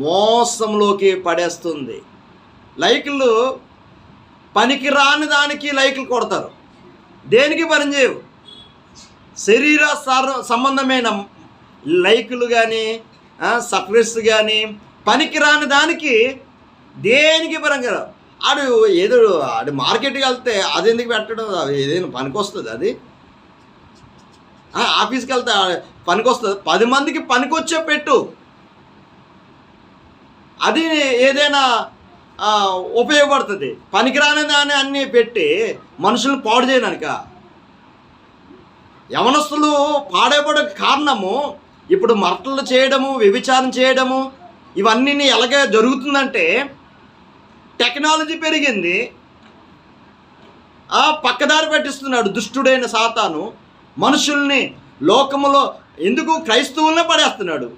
మోసంలోకి పడేస్తుంది. లైకులు పనికి రాని దానికి లైకులు కొడతారు. దేనికి పనిచేయవు శరీర సంబంధమైన లైకులు కానీ సక్రెస్ కానీ పనికి రాని దానికి దేనికి పరంగా ఆడు ఏదో ఆడు మార్కెట్కి వెళ్తే అది ఎందుకు పెట్టడం? అది ఏదైనా పనికి వస్తుంది అది? ఆఫీస్కి వెళ్తే పనికి వస్తుంది? పది మందికి పనికొచ్చే పెట్టు. అది ఏదైనా ఉపయోగపడుతుంది. పనికిరాని దాన్ని అన్నీ పెట్టి మనుషులను పాడు చేయడానిక. యవనస్తులు పాడైపోవడానికి కారణము ఇప్పుడు మరటలు చేయడము వ్యభిచారం చేయడము ఇవన్నీ ఎలాగ జరుగుతుందంటే టెక్నాలజీ పెరిగింది. ఆ పక్కదారి పెట్టిస్తున్నాడు దుష్టుడైన సాతాను. మనుషుల్ని లోకములో ఎందుకు క్రైస్తవులనే పడేస్తున్నాడు?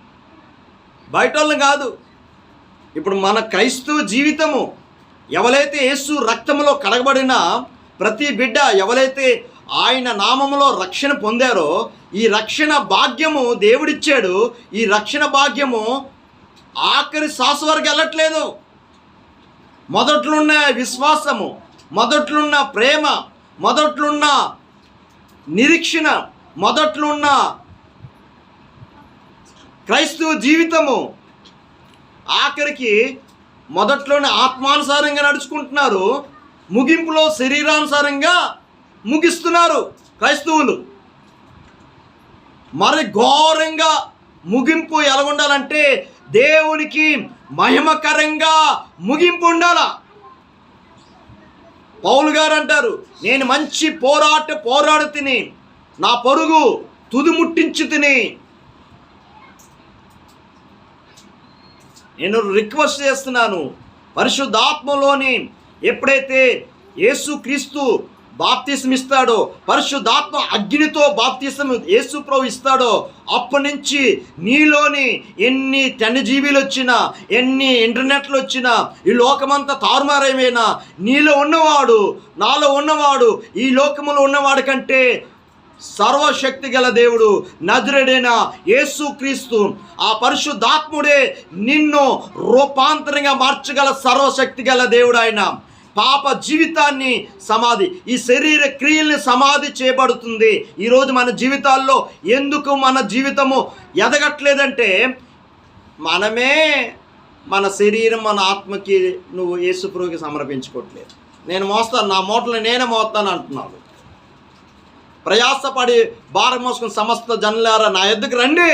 బయట వాళ్ళని కాదు. ఇప్పుడు మన క్రైస్తవ జీవితము ఎవరైతే యేసు రక్తములో కడగబడిన ప్రతి బిడ్డ ఎవరైతే ఆయన నామములో రక్షణ పొందారో ఈ రక్షణ భాగ్యము దేవుడిచ్చాడు. ఈ రక్షణ భాగ్యము ఆఖరి శ్వాస వరకు వెళ్ళట్లేదు. మొదట్లున్న విశ్వాసము మొదట్లున్న ప్రేమ మొదట్లున్న నిరీక్షణ మొదట్లున్న క్రైస్తవ జీవితము ఆఖరికి మొదట్లోనే ఆత్మానుసారంగా నడుచుకుంటున్నారు. ముగింపులో శరీరానుసారంగా ముగిస్తున్నారు క్రైస్తవులు. మరి ఘోరంగా ముగింపు ఎలా ఉండాలంటే దేవునికి మహిమకరంగా ముగింపు ఉండాల? పౌలు గారు అంటారు నేను మంచి పోరాట పోరాడు తిని నా పరుగు తుది ముట్టించి తిని నేను రిక్వెస్ట్ చేస్తున్నాను పరిశుద్ధాత్మలోని ఎప్పుడైతే యేసుక్రీస్తు బాప్తిసం ఇస్తాడో పరిశుద్ధాత్మ అగ్నితో బాప్తిసం యేసు ప్రభు ఇస్తాడో అప్పటి నుంచి నీలోని ఎన్ని జీవీలు వచ్చినా ఎన్ని ఇంటర్నెట్లు వచ్చినా ఈ లోకమంతా తారుమారైపోయినా నీలో ఉన్నవాడు నాలో ఉన్నవాడు ఈ లోకములో ఉన్నవాడు కంటే సర్వశక్తి గల దేవుడు నజరుడైన యేసుక్రీస్తు ఆ పరిశుద్ధాత్ముడే నిన్ను రూపాంతరంగా మార్చగల సర్వశక్తి గల దేవుడు ఆయన. పాప జీవితాన్ని సమాధి ఈ శరీర క్రియల్ని సమాధి చేయబడుతుంది. ఈరోజు మన జీవితాల్లో ఎందుకు మన జీవితము ఎదగట్లేదంటే మనమే మన శరీరం మన ఆత్మకి నువ్వు యేసుప్రోకి సమర్పించుకోవట్లేదు. నేను మోస్తాను నా మూటలు నేనే మోస్తాను అంటున్నాను ప్రయాసపడి భారం మోసుకుని సమస్త జనులారా నా ఎద్దుకు రండి.